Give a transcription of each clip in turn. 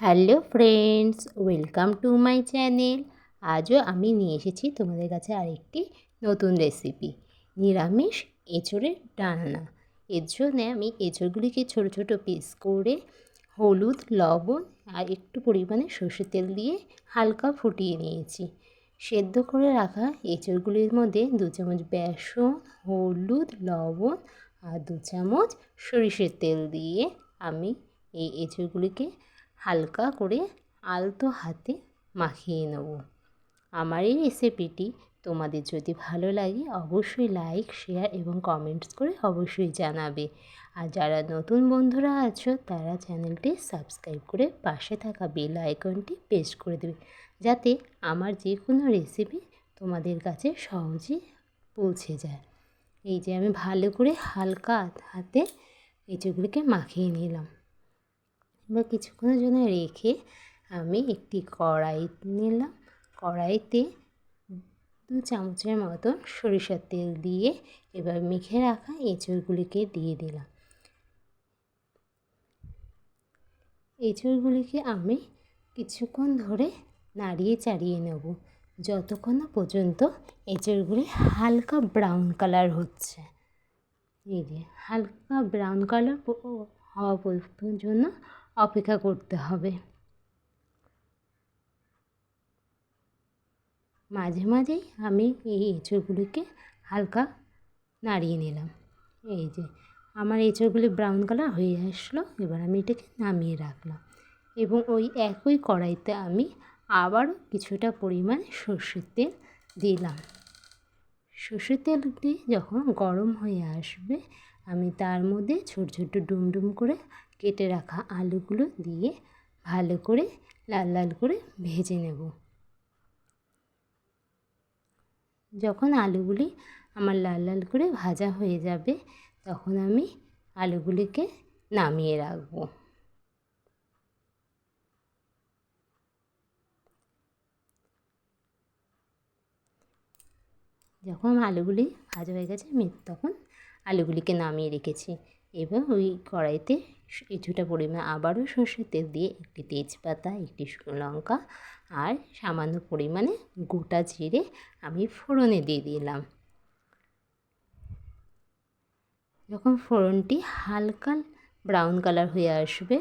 Hello friends, welcome to my channel. আজও আমি নিয়ে এসেছি তোমাদের কাছে আরেকটি নতুন রেসিপি, নিরামিষ এঁচড়ের ডালনা এর জন্যে আমি এঁচড়গুলিকে ছোটো ছোটো পিস করে হলুদ, লবণ আর একটু পরিমাণে সর্ষের তেল দিয়ে হালকা ফুটিয়ে নিয়েছি। সেদ্ধ করে রাখা এঁচড়গুলির মধ্যে দু চামচ বেসন, হলুদ, লবণ আর দু চামচ সরিষের তেল দিয়ে আমি এই এঁচড়গুলিকে হালকা করে আলতো হাতে মাখিয়ে নেব। আমার এই রেসিপিটি তোমাদের যদি ভালো লাগে, অবশ্যই লাইক শেয়ার এবং কমেন্টস করে অবশ্যই জানাবে। আর যারা নতুন বন্ধুরা আছো, তারা চ্যানেলটি সাবস্ক্রাইব করে পাশে থাকা বেল আইকনটি প্রেস করে দেবে। যাতে আমার যে কোনো রেসিপি তোমাদের কাছে সহজেই পৌঁছে যায়। এই যে আমি ভালো করে হালকা হাতে এই এঁচোগুলিকে মাখিয়ে নিলাম। বা কিছুক্ষণের জন্য রেখে আমি একটি কড়াই নিলাম। কড়াইতে দু চামচের মতো সরিষার তেল দিয়ে এবার মেখে রাখা এঁচড়গুলিকে দিয়ে দিলাম। এঁচড়গুলিকে আমি কিছুক্ষণ ধরে নাড়িয়ে চাড়িয়ে নেব। যতক্ষণ না পর্যন্ত এঁচড়গুলি হালকা ব্রাউন কালার হচ্ছে। এই যে হালকা ব্রাউন কালার হওয়া পর্যন্ত অপেক্ষা করতে হবে। মাঝে মাঝেই আমি এই এঁচোড়গুলিকে হালকা নাড়িয়ে নিলাম। এই যে, আমার এঁচোড়গুলি ব্রাউন কালার হয়ে আসলো, এবার আমি এটাকে নামিয়ে রাখলাম এবং ওই একই কড়াইতে আমি আবারও কিছুটা পরিমাণ সর্ষের তেল দিলাম। সর্ষের তেলটি যখন গরম হয়ে আসবে আমি তার মধ্যে ছোট ছোট ডুমডুম করে কেটে রাখা আলুগুলো দিয়ে ভালো করে লাল লাল করে ভেজে নেব। যখন আলুগুলি আমার লাল লাল করে ভাজা হয়ে যাবে, তখন আমি আলুগুলিকে নামিয়ে রাখব। যখন আলুগুলি ভাজা হয়ে গেছে, আমি তখন আলুগুলিকে নামিয়ে রেখেছি এবার ওই কড়াইতে কিছুটা পরিমাণ আবারও সর্ষের তেল দিয়ে একটি তেজপাতা, একটি লঙ্কা আর সামান্য পরিমাণে গোটা জিরে আমি ফোড়নে দিয়ে দিলাম। যখন ফোড়নটি হালকা ব্রাউন কালার হয়ে আসবে,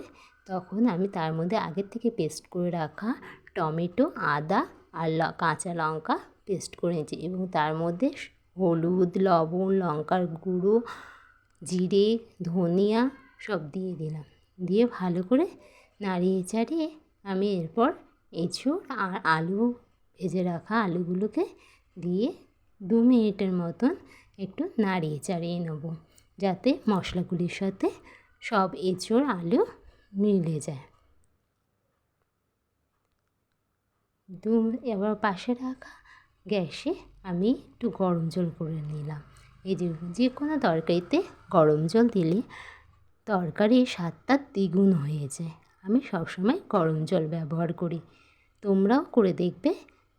তখন আমি তার মধ্যে আগের থেকে পেস্ট করে রাখা টমেটো, আদা আর কাঁচা লঙ্কা পেস্ট করে নিয়েছি এবং তার মধ্যে হলুদ, লবণ, লঙ্কার গুঁড়ো, জিরে, ধনিয়া সব দিয়ে দিলাম। দিয়ে ভালো করে নাড়িয়ে চাড়িয়ে আমি এরপর এঁচড় আর আলু ভেজে রাখা আলুগুলোকে দিয়ে দু মিনিটের মতন একটু নাড়িয়ে চাড়িয়ে নেব, যাতে মশলাগুলির সাথে সব এঁচড়, আলু মিলে যায়। দু, এবার পাশে রাখা গ্যাসে আমি একটু গরম জল করে নিলাম। এই যে যে কোনো তরকারিতে গরম জল দিলে তরকারির স্বাদটা দ্বিগুণ হয়ে যায়। আমি সবসময় গরম জল ব্যবহার করি। তোমরাও করে দেখবে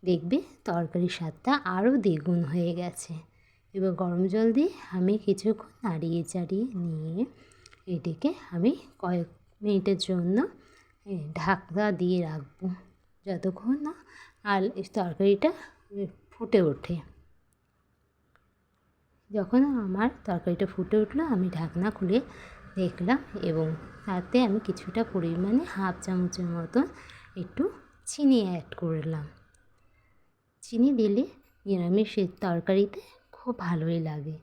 দেখবে তরকারির স্বাদটা আরও দ্বিগুণ হয়ে গেছে। এবার গরম জল দিয়ে আমি কিছুক্ষণ নাড়িয়ে চাড়িয়ে নিয়ে এটিকে আমি কয়েক মিনিটের জন্য ঢাকনা দিয়ে রাখব। যতক্ষণ না আর তরকারিটা ফুটে ওঠে। যখন আমার তরকারিটা ফুটে উঠল, আমি ঢাকনা খুলে দেখলাম এবং তাতে আমি কিছুটা পরিমাণে হাফ চামচের মতন একটু চিনি অ্যাড করলাম। চিনি দিলে নিরামিষের তরকারিতে খুব ভালোই লাগে।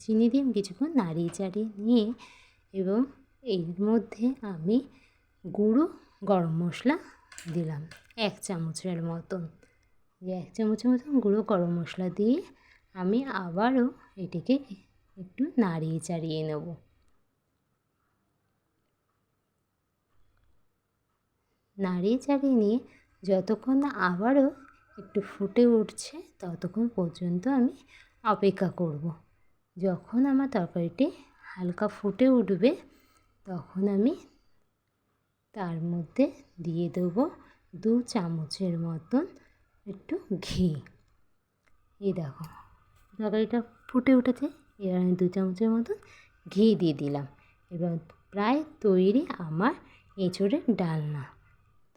চিনি দিয়ে কিছুক্ষণ নাড়িয়ে চাড়িয়ে নিয়ে এবং এর মধ্যে আমি গুঁড়ো, গরম মশলা দিলাম। এক চামচের মতন। এক চামচের মতন গুঁড়ো গরম মশলা দিয়ে আমি আবারও এটিকে একটু নাড়িয়ে চাড়িয়ে নেব। নাড়িয়ে চাড়িয়ে নিয়ে যতক্ষণ না আবারও একটু ফুটে উঠছে, ততক্ষণ পর্যন্ত আমি অপেক্ষা করব। যখন আমার তরকারিটি হালকা ফুটে উঠবে, তখন আমি তার মধ্যে দিয়ে দেবো দু চামচের মতন একটু ঘি। এই দেখো, তরকারিটা ফুটে উঠেছে, এবার আমি দু চামচের মতন ঘি দিয়ে দিলাম। এবার প্রায় তৈরি আমার এঁচোড়ের ডালনা।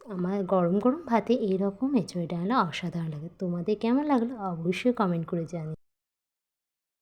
আমার গরম গরম ভাতে এরকম এঁচোড়ের ডালনা অসাধারণ লাগে। তোমাদের কেমন লাগল অবশ্যই কমেন্ট করে জানি